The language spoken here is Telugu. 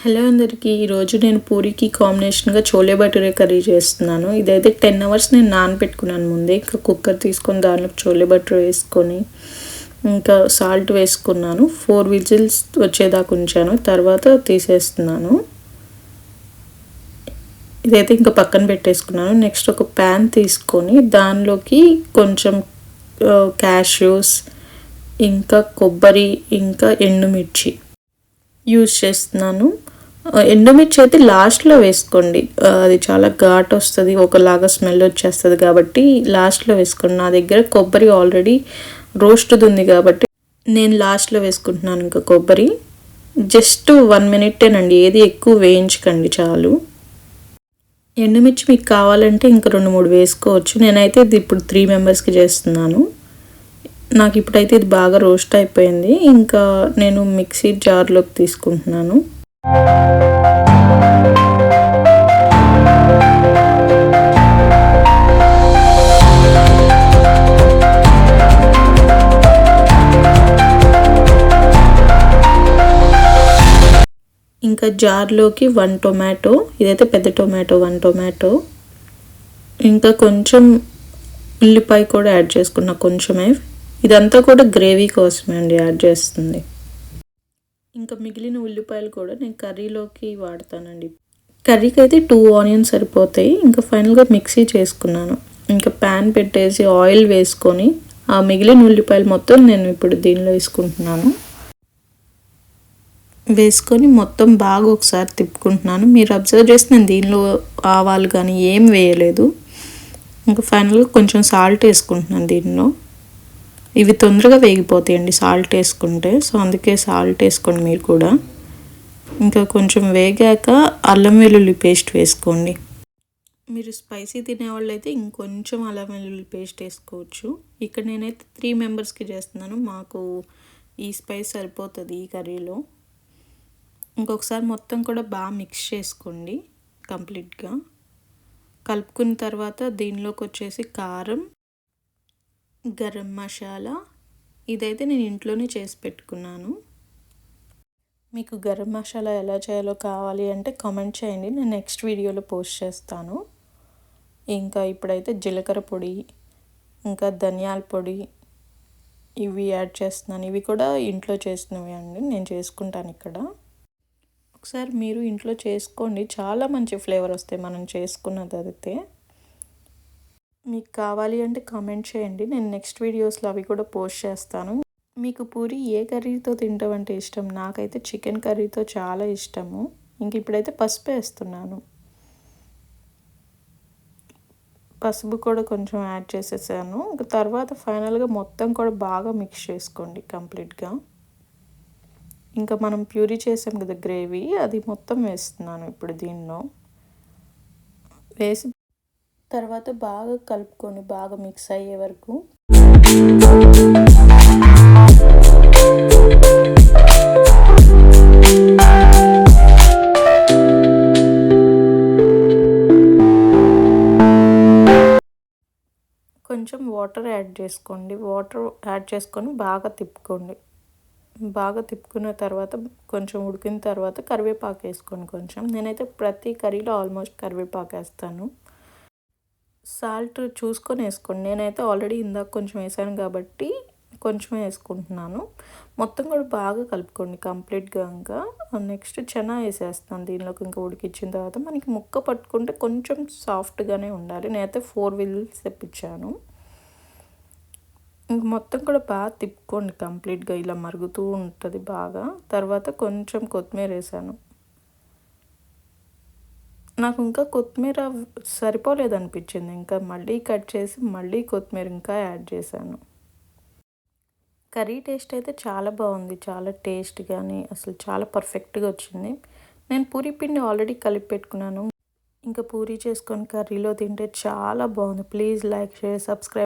హలో అందరికీ ఈరోజు నేను పూరికి కాంబినేషన్గా చోలే భటూరే కర్రీ చేస్తున్నాను. ఇదైతే టెన్ అవర్స్ నేను నానబెట్టుకున్నాను ముందే. ఇంకా కుక్కర్ తీసుకొని దాంట్లో చోలే భటూరే వేసుకొని ఇంకా సాల్ట్ వేసుకున్నాను. ఫోర్ విజిల్స్ వచ్చేదాకా ఉంచాను. తర్వాత తీసేస్తున్నాను. ఇదైతే ఇంకా పక్కన పెట్టేసుకున్నాను. నెక్స్ట్ ఒక ప్యాన్ తీసుకొని దానిలోకి కొంచెం క్యాష్యూస్ ఇంకా కొబ్బరి ఇంకా ఎండుమిర్చి యూజ్ చేస్తున్నాను. ఎండుమిర్చి అయితే లాస్ట్లో వేసుకోండి. అది చాలా ఘాట్ వస్తుంది ఒకలాగా స్మెల్ వచ్చేస్తుంది కాబట్టి లాస్ట్లో వేసుకోండి. నా దగ్గర కొబ్బరి ఆల్రెడీ రోస్ట్ది ఉంది కాబట్టి నేను లాస్ట్లో వేసుకుంటున్నాను ఇంకా కొబ్బరి. జస్ట్ వన్ మినిట్టేనండి ఏది ఎక్కువ వేయించకండి చాలు. ఎండుమిర్చి మీకు కావాలంటే ఇంకా రెండు మూడు వేసుకోవచ్చు. నేనైతే ఇది ఇప్పుడు త్రీ మెంబర్స్కి చేస్తున్నాను. నాకు ఇప్పుడైతే ఇది బాగా రోస్ట్ అయిపోయింది. ఇంకా నేను మిక్సీ జార్లోకి తీసుకుంటున్నాను. ఇంకా జార్లోకి వన్ టొమాటో ఇదైతే పెద్ద టొమాటో వన్ టొమాటో. ఇంకా కొంచెం ఉల్లిపాయ కూడా యాడ్ చేసుకున్నా కొంచెమే. ఇదంతా కూడా గ్రేవీ కోసమే అండి యాడ్ చేస్తుంది. ఇంకా మిగిలిన ఉల్లిపాయలు కూడా నేను కర్రీలోకి వాడతానండి. కర్రీకి అయితే టూ ఆనియన్స్ సరిపోతాయి. ఇంకా ఫైనల్గా మిక్సీ చేసుకున్నాను. ఇంకా ప్యాన్ పెట్టేసి ఆయిల్ వేసుకొని ఆ మిగిలిన ఉల్లిపాయలు మొత్తం నేను ఇప్పుడు దీనిలో వేసుకుంటున్నాను. వేసుకొని మొత్తం బాగా ఒకసారి తిప్పుకుంటున్నాను. మీరు అబ్జర్వ్ చేస్తే నేను దీనిలో ఆవాలు కానీ ఏం వేయలేదు. ఇంకా ఫైనల్గా కొంచెం సాల్ట్ వేసుకుంటున్నాను దీనిలో. ఇవి తొందరగా వేగిపోతాయండి సాల్ట్ వేసుకుంటే. సో అందుకే సాల్ట్ వేసుకోండి మీరు కూడా. ఇంకా కొంచెం వేగాక అల్లం వెల్లుల్లి పేస్ట్ వేసుకోండి. మీరు స్పైసీ తినేవాళ్ళు అయితే ఇంకొంచెం అల్లం వెల్లుల్లి పేస్ట్ వేసుకోవచ్చు. ఇక్కడ నేనైతే త్రీ మెంబర్స్కి చేస్తున్నాను. మాకు ఈ స్పైస్ సరిపోతుంది ఈ కర్రీలో. ఇంకొకసారి మొత్తం కూడా బాగా మిక్స్ చేసుకోండి కంప్లీట్గా. కలుపుకున్న తర్వాత దీనిలోకి వచ్చేసి కారం గరం మసాలా. ఇదైతే నేను ఇంట్లోనే చేసి పెట్టుకున్నాను. మీకు గరం మసాలా ఎలా చేయాలో కావాలి అంటే కామెంట్ చేయండి. నేను నెక్స్ట్ వీడియోలో పోస్ట్ చేస్తాను. ఇంకా ఇప్పుడైతే జీలకర్ర పొడి ఇంకా ధనియాల పొడి ఇవి యాడ్ చేస్తున్నాను. ఇవి కూడా ఇంట్లో చేసినవి అండి. నేను చేసుకుంటాను ఇక్కడ. ఒకసారి మీరు ఇంట్లో చేసుకోండి. చాలా మంచి ఫ్లేవర్ వస్తాయి మనం చేసుకున్నది అయితే మీకు కావాలి అంటే కామెంట్ చేయండి. నేను నెక్స్ట్ వీడియోస్లో అవి కూడా పోస్ట్ చేస్తాను. మీకు పూరి ఏ కర్రీతో తింటామంటే ఇష్టం? నాకైతే చికెన్ కర్రీతో చాలా ఇష్టము. ఇంక ఇప్పుడైతే పసుపు వేస్తున్నాను. పసుపు కూడా కొంచెం యాడ్ చేసేసాను. ఇంక తర్వాత ఫైనల్గా మొత్తం కూడా బాగా మిక్స్ చేసుకోండి కంప్లీట్గా ఇంకా మనం ప్యూరీ చేసాం కదా గ్రేవీ అది మొత్తం వేస్తున్నాను ఇప్పుడు దీనిలో. వేసి తర్వాత బాగా కలుపుకొని బాగా మిక్స్ అయ్యే వరకు కొంచెం వాటర్ యాడ్ చేసుకోండి. వాటర్ యాడ్ చేసుకొని బాగా తిప్పుకోండి. బాగా తిప్పుకున్న తర్వాత కొంచెం ఉడికిన తర్వాత కరివేపాకు వేసుకోండి కొంచెం. నేనైతే ప్రతి కర్రీలో ఆల్మోస్ట్ కరివేపాకు వేస్తాను. సాల్ట్ చూసుకొని వేసుకోండి. నేనైతే ఆల్రెడీ ఇందాక కొంచెం వేసాను కాబట్టి కొంచెమే వేసుకుంటున్నాను. మొత్తం కూడా బాగా కలుపుకోండి కంప్లీట్గా ఇంకా. నెక్స్ట్ చెనా వేసేస్తాను దీనిలోకి ఇంకా ఉడికిచ్చిన తర్వాత. మనకి ముక్క పట్టుకుంటే కొంచెం సాఫ్ట్గానే ఉండాలి. నేనైతే ఫోర్ వీల్స్ తెప్పించాను. ఇంక మొత్తం కూడా బాగా తిప్పుకోండి కంప్లీట్గా. ఇలా మరుగుతూ ఉంటుంది బాగా. తర్వాత కొంచెం కొత్తిమీర వేసాను. నాకు ఇంకా కొత్తిమీర సరిపోలేదు అనిపించింది ఇంకా మళ్ళీ కట్ చేసి మళ్ళీ కొత్తిమీర ఇంకా యాడ్ చేశాను. కర్రీ టేస్ట్ అయితే చాలా బాగుంది. చాలా టేస్ట్ కానీ అసలు చాలా పర్ఫెక్ట్గా వచ్చింది. నేను పూరి పిండి ఆల్రెడీ కలిపి పెట్టుకున్నాను. ఇంకా పూరి చేసుకొని కర్రీలో తింటే చాలా బాగుంది. Please like share subscribe.